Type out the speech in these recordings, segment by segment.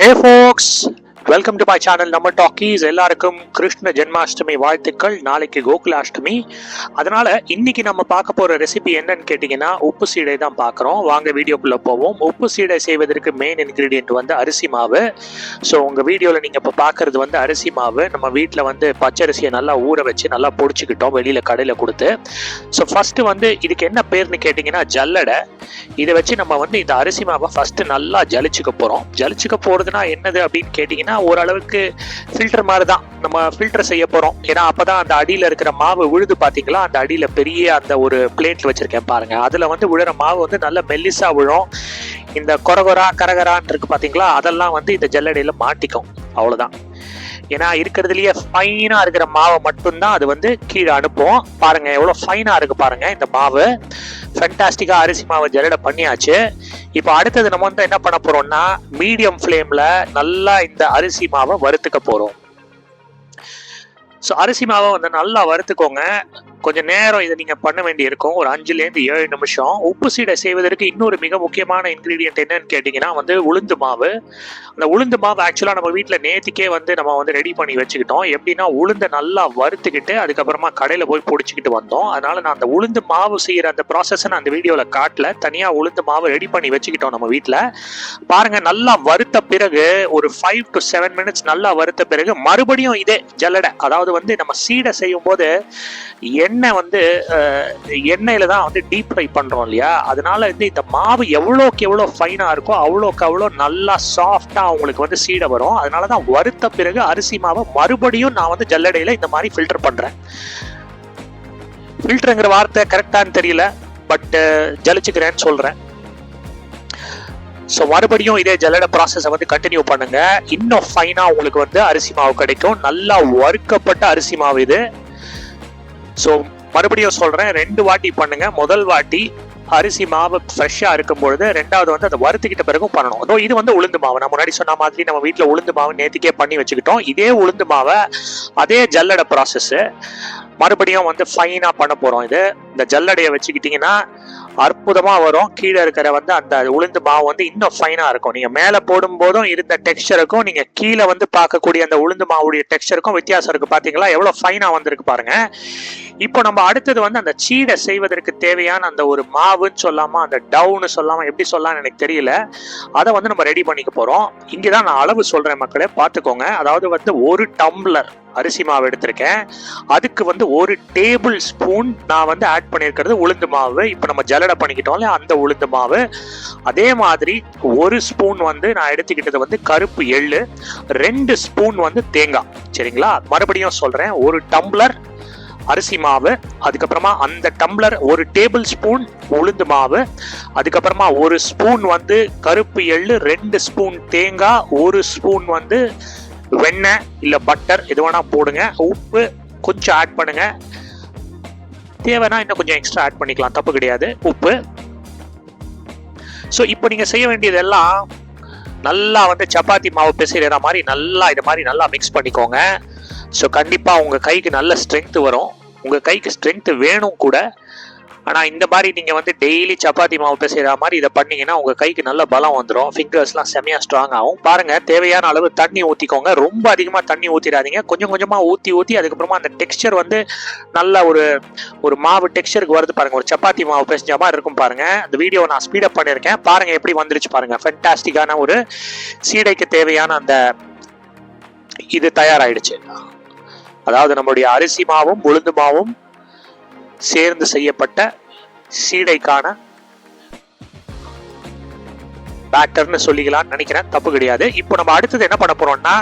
Hey folks welcome to my channel நம்ம talkies எல்லாருக்கும் கிருஷ்ண ஜென்மாஷ்டமி வாழ்த்துக்கள். நாளைக்கு கோகுலாஷ்டமி. அதனால் இன்னைக்கு நம்ம பார்க்க போகிற ரெசிபி என்னன்னு கேட்டிங்கன்னா உப்பு சீடை தான் பார்க்குறோம். வாங்க வீடியோக்குள்ளே போவோம். உப்பு சீடை செய்வதற்கு மெயின் இன்க்ரீடியண்ட் வந்து அரிசி மாவு. ஸோ உங்கள் வீடியோவில் நீங்கள் இப்போ பார்க்கறது வந்து அரிசி மாவு. நம்ம வீட்டில் வந்து பச்சரிசியை நல்லா ஊற வச்சு நல்லா பொடிச்சுக்கிட்டோம். வெளியில் கடையில் கொடுத்து. ஸோ ஃபஸ்ட்டு வந்து இதுக்கு என்ன பேர்னு கேட்டிங்கன்னா ஜல்லடை. இதை வச்சு நம்ம வந்து இந்த அரிசி மாவை ஃபர்ஸ்ட் நல்லா ஜலிச்சுக்க போறோம். ஜலிச்சுக்க போகிறதுனா என்னது அப்படின்னு கேட்டிங்கன்னா ஓரளவுக்கு ஃபில்டர் மாதிரி தான் நம்ம ஃபில்டர் செய்ய போறோம். ஏன்னா அப்பதான் அந்த அடியில இருக்கிற மாவு விழுது பாத்தீங்களா? அந்த அடியில பெரிய அந்த ஒரு பிளேட்டில் வச்சிருக்கேன் பாருங்க. அதுல வந்து விழுற மாவு வந்து நல்ல மெல்லிசா விழும் இந்த கொரகொரா கரகரான் இருக்கு பார்த்தீங்களா அதெல்லாம் வந்து இந்த ஜல்லடையில மாட்டிக்கும். அவ்வளவுதான். ஏன்னா இருக்கிறதுலயே ஃபைனா இருக்கிற மாவை மட்டும்தான் அது வந்து கீழே அனுப்பும். பாருங்க எவ்வளவு ஃபைனா இருக்கு பாருங்க இந்த மாவு. ஃபென்டாஸ்டிக்கா அரிசி மாவு ஜல்லடை பண்ணியாச்சு. இப்போ அடுத்தது நம்ம வந்து என்ன பண்ண போறோம்னா மீடியம் ஃப்ளேம்ல நல்லா இந்த அரிசி மாவை வறுத்துக்க போறோம். ஸோ அரிசி மாவை வந்து நல்லா வறுத்துக்கோங்க. கொஞ்சம் நேரம் இதை நீங்கள் பண்ண வேண்டி இருக்கும் ஒரு அஞ்சுலேருந்து ஏழு நிமிஷம். உப்பு சீடை செய்வதற்கு இன்னொரு மிக முக்கியமான இன்க்ரீடியன்ட் என்னன்னு கேட்டிங்கன்னா வந்து உளுந்து மாவு. அந்த உளுந்து மாவு ஆக்சுவலாக நம்ம வீட்டில் நேற்றுக்கே வந்து நம்ம வந்து ரெடி பண்ணி வச்சுக்கிட்டோம். எப்படின்னா உளுந்தை நல்லா வறுத்துக்கிட்டு அதுக்கப்புறமா கடையில் போய் பிடிச்சிக்கிட்டு வந்தோம். அதனால் நான் அந்த உளுந்து மாவு செய்கிற அந்த ப்ராசஸை நான் அந்த வீடியோவில் காட்டல. தனியாக உளுந்து மாவு ரெடி பண்ணி வச்சுக்கிட்டோம் நம்ம வீட்டில் பாருங்கள் நல்லா வறுத்த பிறகு ஒரு ஃபைவ் டு செவன் மினிட்ஸ் நல்லா வறுத்த பிறகு மறுபடியும் இதே ஜல்லடை. அதாவது வந்து நம்ம சீடை செய்யும் போது எண்ணெய் வந்து எண்ணெயில தான் வந்து டீப் ஃப்ரை பண்றோம் இல்லையா? அதனால வந்து இந்த மாவு எவ்வளோக்கு எவ்வளோ ஃபைனா இருக்கோ அவ்வளோக்கு அவ்வளோ நல்லா சாஃப்டா உங்களுக்கு வந்து சீடை வரும். அதனால தான் வறுத்த பிறகு அரிசி மாவை மறுபடியும் நான் வந்து ஜல்லடையில இந்த மாதிரி ஃபில்டர் பண்றேன். ஃபில்டருங்கிற வார்த்தை கரெக்டான்னு தெரியல பட் ஜலிச்சுக்கிறேன்னு சொல்றேன். ஸோ மறுபடியும் இதே ஜல்லடை ப்ராசஸை வந்து கண்டினியூ பண்ணுங்க. இன்னும் ஃபைனாக உங்களுக்கு வந்து அரிசி மாவு கிடைக்கும். நல்லா வறுக்கப்பட்ட அரிசி மாவு இது. ஸோ மறுபடியும் சொல்கிறேன் ரெண்டு வாட்டி பண்ணுங்க. முதல் வாட்டி அரிசி மாவு ஃப்ரெஷ்ஷாக இருக்கும் பொழுது ரெண்டாவது வந்து அதை வறுத்துக்கிட்ட பிறகும் பண்ணணும். அதோ இது வந்து உளுந்து மாவு. நான் முன்னாடி சொன்ன மாதிரி நம்ம வீட்டில் உளுந்து மாவு நேற்றுக்கே பண்ணி வச்சுக்கிட்டோம். இதே உளுந்து மாவை அதே ஜல்லடை ப்ராசஸ்ஸு மறுபடியும் வந்து ஃபைனாக பண்ண போகிறோம் இது. இந்த ஜல்லடையை வச்சுக்கிட்டிங்கன்னா அற்புதமாக வரும். கீழே இருக்கிற வந்து அந்த உளுந்து மாவு வந்து இன்னும் ஃபைனாக இருக்கும். நீங்கள் மேலே போடும்போதும் இருந்த டெக்ஸ்டருக்கும் நீங்கள் கீழே வந்து பார்க்கக்கூடிய அந்த உளுந்து மாவுடைய டெக்ஸ்டருக்கும் வித்தியாசம் இருக்குது பார்த்தீங்களா எவ்வளோ ஃபைனாக வந்திருக்கு பாருங்கள் இப்போ நம்ம அடுத்தது வந்து அந்த சீடை செய்வதற்கு தேவையான அந்த ஒரு மாவுன்னு சொல்லாமல் அந்த டவுன்னு சொல்லாமல் எப்படி சொல்லலாம்னு எனக்கு தெரியல. அதை வந்து நம்ம ரெடி பண்ணிக்க போகிறோம் இங்கே தான் நான் அளவு சொல்கிறேன் மக்களே. பார்த்துக்கோங்க. அதாவது வந்து ஒரு டம்ளர் அரிசி மாவு எடுத்திருக்கேன். அதுக்கு வந்து ஒரு டேபிள் ஸ்பூன் நான் வந்து ஆட் பண்ணியிருக்கிறது உளுந்து மாவு. இப்போ நம்ம ஜல்லடை பண்ணிக்கிட்டோம்ல அந்த உளுந்து மாவு. அதே மாதிரி ஒரு ஸ்பூன் வந்து நான் எடுத்துக்கிட்டது வந்து கருப்பு எள்ளு. ரெண்டு ஸ்பூன் வந்து தேங்காய். சரிங்களா? மறுபடியும் சொல்கிறேன் ஒரு டம்ளர் அரிசி மாவு. அதுக்கப்புறமா அந்த டம்ளர் ஒரு டேபிள் ஸ்பூன் உளுந்து மாவு. அதுக்கப்புறமா ஒரு ஸ்பூன் வந்து கருப்பு எள்ளு. ரெண்டு ஸ்பூன் தேங்காய். ஒரு ஸ்பூன் வந்து வெண்ணெய் இல்ல பட்டர் எது வேணா போடுங்க. உப்பு கொஞ்சம் ஆட் பண்ணுங்க. தேவைன்னா இன்னும் கொஞ்சம் எக்ஸ்ட்ரா ஆட் பண்ணிக்கலாம். தப்பு கிடையாது. உப்பு. ஸோ இப்போ நீங்க செய்ய வேண்டியதெல்லாம் நல்லா வந்து சப்பாத்தி மாவு பிசைகிற மாதிரி நல்லா இது மாதிரி நல்லா மிக்ஸ் பண்ணிக்கோங்க. ஸோ கண்டிப்பாக உங்கள் கைக்கு நல்ல ஸ்ட்ரென்த் வரும். உங்கள் கைக்கு ஸ்ட்ரென்த்து வேணும் கூட. ஆனால் இந்த மாதிரி நீங்கள் வந்து டெய்லி சப்பாத்தி மாவு பிசைகிற மாதிரி இதை பண்ணிங்கன்னா உங்கள் கைக்கு நல்ல பலம் வந்துடும் ஃபிங்கர்ஸ்லாம் செமையாக ஸ்ட்ராங் ஆகும். பாருங்கள் தேவையான அளவு தண்ணி ஊற்றிக்கோங்க ரொம்ப அதிகமாக தண்ணி ஊற்றிடாதீங்க கொஞ்சம் கொஞ்சமாக ஊற்றி ஊற்றி அதுக்கப்புறமா அந்த டெக்ஸ்சர் வந்து நல்ல ஒரு ஒரு மாவு டெக்ஸ்சருக்கு வருது பாருங்கள் ஒரு சப்பாத்தி மாவு பிசைஞ்ச மாதிரி இருக்கும் பாருங்கள் அந்த வீடியோ நான் ஸ்பீடப் பண்ணியிருக்கேன். பாருங்கள் எப்படி வந்துருச்சு பாருங்கள் ஃபென்டாஸ்டிக்கான ஒரு சீடைக்கு தேவையான அந்த இது தயாராயிடுச்சு. அதாவது நம்மளுடைய அரிசி மாவும் உளுந்து மாவும் சேர்ந்து செய்யப்பட்ட சீடைக்கான பேட்டர்னு சொல்லிக்கலாம்னு நினைக்கிறேன். தப்பு கிடையாது. இப்போ நம்ம அடுத்தது என்ன பண்ண போறோம்னா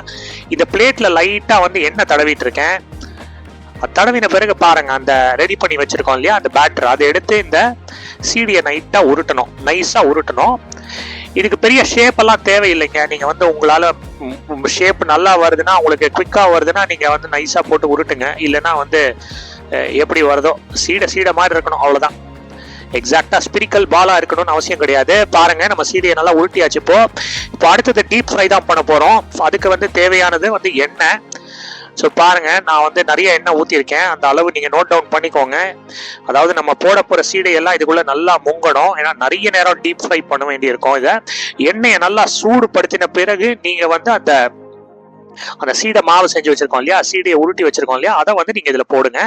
இந்த பிளேட்ல லைட்டா வந்து எண்ணெய் தடவிட்டு இருக்கேன். தடவின பிறகு பாருங்க அந்த ரெடி பண்ணி வச்சிருக்கோம் இல்லையா அந்த பேட்டர் அதை எடுத்து இந்த சீடியை நைட்டா உருட்டணும். நைஸா உருட்டணும். இதுக்கு பெரிய ஷேப் எல்லாம் தேவையில்லைங்க. நீங்க வந்து உங்களால ஷேப் நல்லா வருதுன்னா உங்களுக்கு குவிக்கா வருதுன்னா நீங்க வந்து நைஸா போட்டு உருட்டுங்க. இல்லைன்னா வந்து எப்படி வருதோ சீடை சீடை மாதிரி இருக்கணும் அவ்வளோதான் எக்ஸாக்டா ஸ்பிரிக்கல் பாலா இருக்கணும்னு அவசியம் கிடையாது. பாருங்க நம்ம சீடியை நல்லா உருட்டியாச்சு இப்போ. இப்போ அடுத்தது டீப் ஃப்ரை தான் பண்ண போறோம். அதுக்கு வந்து தேவையானது வந்து எண்ணெய். ஸோ பாருங்க நான் வந்து நிறைய எண்ணெய் ஊற்றிருக்கேன் அந்த அளவு நீங்கள் நோட் டவுன் பண்ணிக்கோங்க. அதாவது நம்ம போட போகிற சீடை எல்லாம் இதுக்குள்ள நல்லா முங்கணும். ஏன்னா நிறைய நேரம் டீப் ஃப்ரை பண்ண வேண்டியிருக்கும் இதை. எண்ணெயை நல்லா சூடுபடுத்தின பிறகு நீங்கள் வந்து அந்த அந்த சீடை மாவு செஞ்சு வச்சிருக்கோம் இல்லையா? சீடையை உருட்டி வச்சிருக்கோம் இல்லையா? அதை வந்து நீங்கள் இதில் போடுங்க.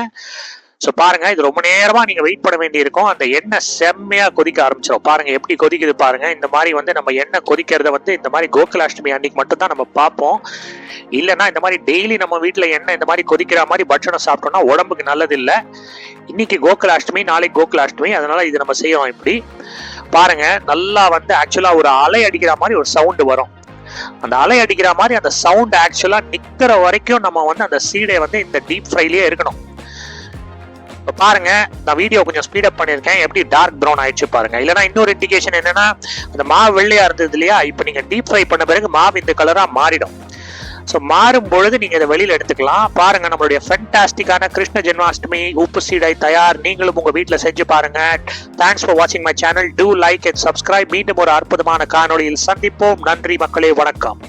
ஸோ பாருங்க இது ரொம்ப நேரமா நீங்க வெயிட் பண்ண வேண்டியிருக்கும். அந்த எண்ணெய் செம்மையா கொதிக்க ஆரம்பிச்சிடும் பாருங்க எப்படி கொதிக்குது பாருங்க. இந்த மாதிரி வந்து நம்ம எண்ணெய் கொதிக்கிறத வந்து இந்த மாதிரி கோகுலாஷ்டமி அன்னைக்கு மட்டும் தான் நம்ம பார்ப்போம். இல்லைன்னா இந்த மாதிரி டெய்லி நம்ம வீட்டில் எண்ணெய் இந்த மாதிரி கொதிக்கிற மாதிரி பட்சணம் சாப்பிட்டோம்னா உடம்புக்கு நல்லது இல்லை இன்னைக்கு கோகுலாஷ்டமி நாளைக்கு கோகுலாஷ்டமி. அதனால இது நம்ம செய்யறோம் இப்படி. பாருங்க நல்லா வந்து ஆக்சுவலா ஒரு அலை அடிக்கிற மாதிரி ஒரு சவுண்டு வரும். அந்த அலை அடிக்கிற மாதிரி அந்த சவுண்ட் ஆக்சுவலா நிக்கிற வரைக்கும் நம்ம வந்து அந்த சீடை வந்து இந்த டீப் ஃப்ரைலேயே இருக்கணும். இப்போ பாருங்க நான் வீடியோ கொஞ்சம் ஸ்பீட் பண்ணியிருக்கேன். எப்படி டார்க் ப்ரௌன் ஆயிடுச்சு பாருங்க. இல்லைனா இன்னொரு இண்டிகேஷன் என்னன்னா அந்த மாவு வெள்ளையா இருந்தது இல்லையா? இப்போ நீங்க டீப் ஃப்ரை பண்ண பிறகு மாவு இந்த கலரா மாறிடும். ஸோ மாறும் பொழுது நீங்க இதை வெளியில எடுத்துக்கலாம். பாருங்க நம்மளுடைய ஃபென்டாஸ்டிக்கான கிருஷ்ண ஜென்மாஷ்டமி உப்பு சீடை தயார். நீங்களும் உங்க வீட்டில் செஞ்சு பாருங்க. தேங்க்ஸ் ஃபார் வாட்சிங் my channel do like and subscribe மீண்டும் ஒரு அற்புதமான காணொளியில் சந்திப்போம். நன்றி மக்களே வணக்கம்.